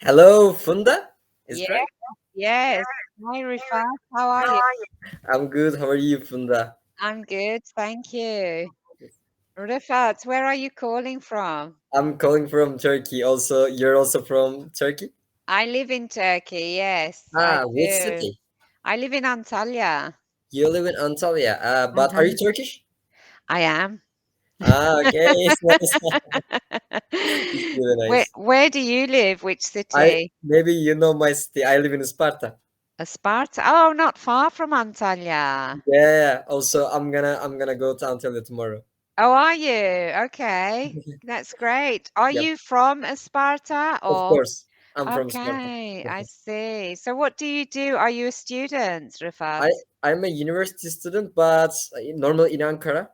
Hello, Funda. Is Yeah, right? yes. Hi, Rifat. How are you? I'm good. How are you, Funda? I'm good, thank you. Rifat, where are you calling from? I'm calling from Turkey. Also, you're also from Turkey? I live in Turkey, yes, I Ah, which do. city? I live in Antalya. You live in Antalya. Uh, but are you. Turkish? I am. Ah, okay. Nice. Where where do you live? Which I city? maybe you know my city. I live in Sparta. Uh, Sparta? Oh, not far from Antalya. Yeah. Also, I'm gonna I'm gonna go to Antalya tomorrow. Oh, are you? Okay, that's great. Are Yep. you from uh, Sparta Of course. I'm from Sparta. Okay, I see. So what do you do? Are you a student, Rifat? I I'm a university student, but normally in Ankara.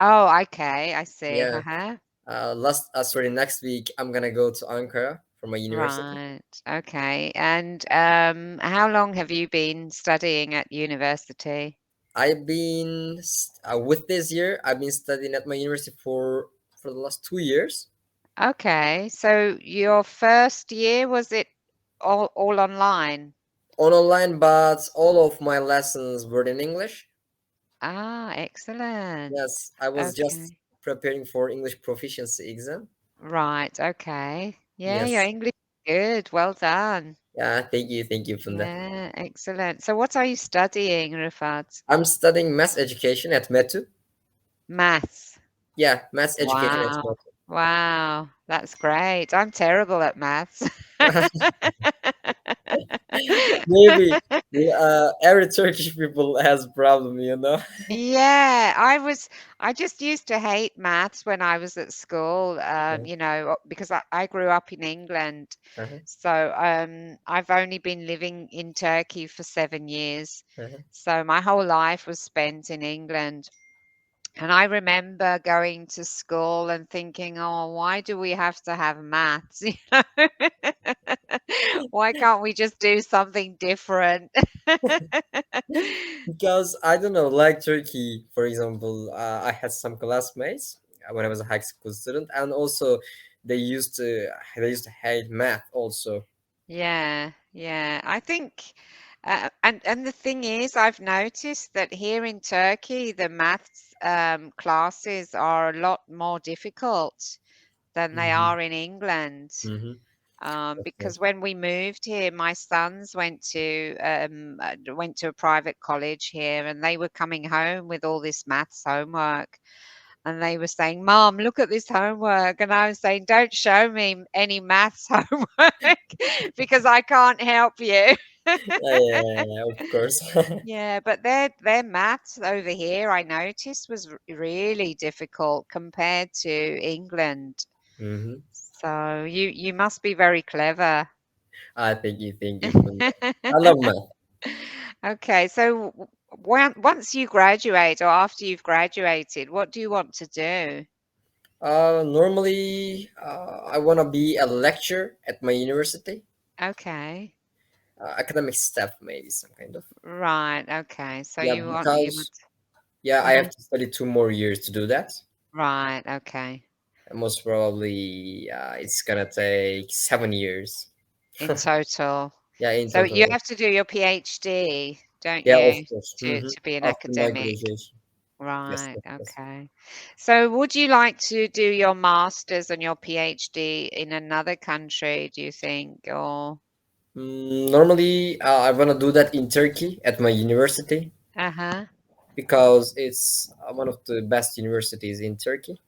Oh, okay, I see. Yeah. Uh-huh. Uh, last uh, sorry, next week I'm gonna go to Ankara for my university. Right. Okay. And um, how long have you been studying at university? I've been uh, with this year. I've been studying at my university for for the last two years. Okay. So your first year, was it all all online? On online, but all of my lessons were in English. Ah, excellent. Yes, I was just Okay. preparing for English proficiency exam. Right. Okay. Yeah, your Yes. English is good. Well done. Yeah, thank you, thank you, Funda. Yeah, excellent. So what are you studying, Rifat? I'm studying math education at METU. Maths. Yeah, math education at Wow. METU. Wow, that's great. I'm terrible at maths. Maybe uh, every Turkish people has problem, you know. Yeah, I was I just used to hate maths when I was at school, um, you know, because I, I grew up in England. Uh-huh, So um, I've only been living in Turkey for seven years. uh-huh. So my whole life was spent in England. And I remember going to school and thinking, oh, why do we have to have maths? You know? Why can't we just do something different? Because I don't know, like Turkey, for example, uh, I had some classmates uh, when I was a high school student, and also they used to they used to hate math also. Yeah, yeah. I think, uh, and and the thing is, I've noticed that here in Turkey, the maths um, classes are a lot more difficult than they hmm are in England. hmm Um, because when we moved here, my sons went to um, uh, went to a private college here, and they were coming home with all this maths homework, and they were saying, "Mom, look at this homework," and I was saying, "Don't show me any maths homework because I can't help you." Yeah, yeah, yeah, yeah, of course. Yeah, but their their maths over here, I noticed, was really difficult compared to England. hmm So you you must be very clever. Ah, thank you, thank you, I love math. Okay, so when, once you graduate or after you've graduated, what do you want to do? Uh, normally, uh, I want to be a lecturer at my university, Okay, uh, academic staff, maybe some kind of. right. Okay, so Yeah, you want you because want yeah, I uh have to study two more years to do that. right. Okay, most probably, uh, it's gonna take seven years. in total. Yeah, in So you have to do your PhD, don't Yeah, of you, course. to hmm to be an After academic? Right. yes, yes. Okay. So would you like to do your master's and your PhD in another country, do you think, or? Mm, normally, uh, I wanna do that in Turkey at my university Uh-huh. because it's uh, one of the best universities in Turkey.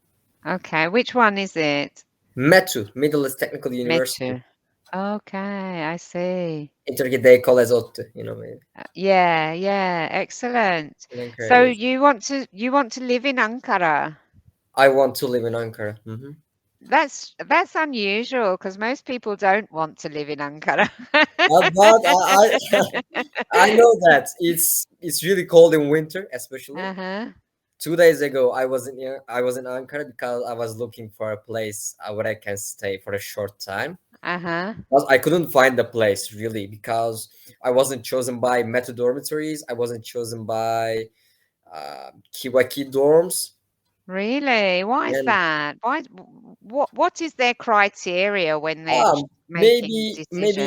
Okay. Which one is it? METU, Middle East Technical University. Metu. Okay, I see. In Turkey, they call you know, maybe. Uh, Yeah, yeah, excellent. So you want to you want to live in Ankara? I want to live in Ankara. hmm That's that's unusual because most people don't want to live in Ankara. Uh, but I, I, I know that it's it's really cold in winter, especially. Uh-huh. Two days ago, I was in I was in Ankara because I was looking for a place uh, where I can stay for a short time. Uh-huh. I couldn't find the place really because I wasn't chosen by Meta dormitories. I wasn't chosen by uh, Kiwaki dorms. Really? Why is that? Why? What? What is their criteria when they're um, maybe maybe.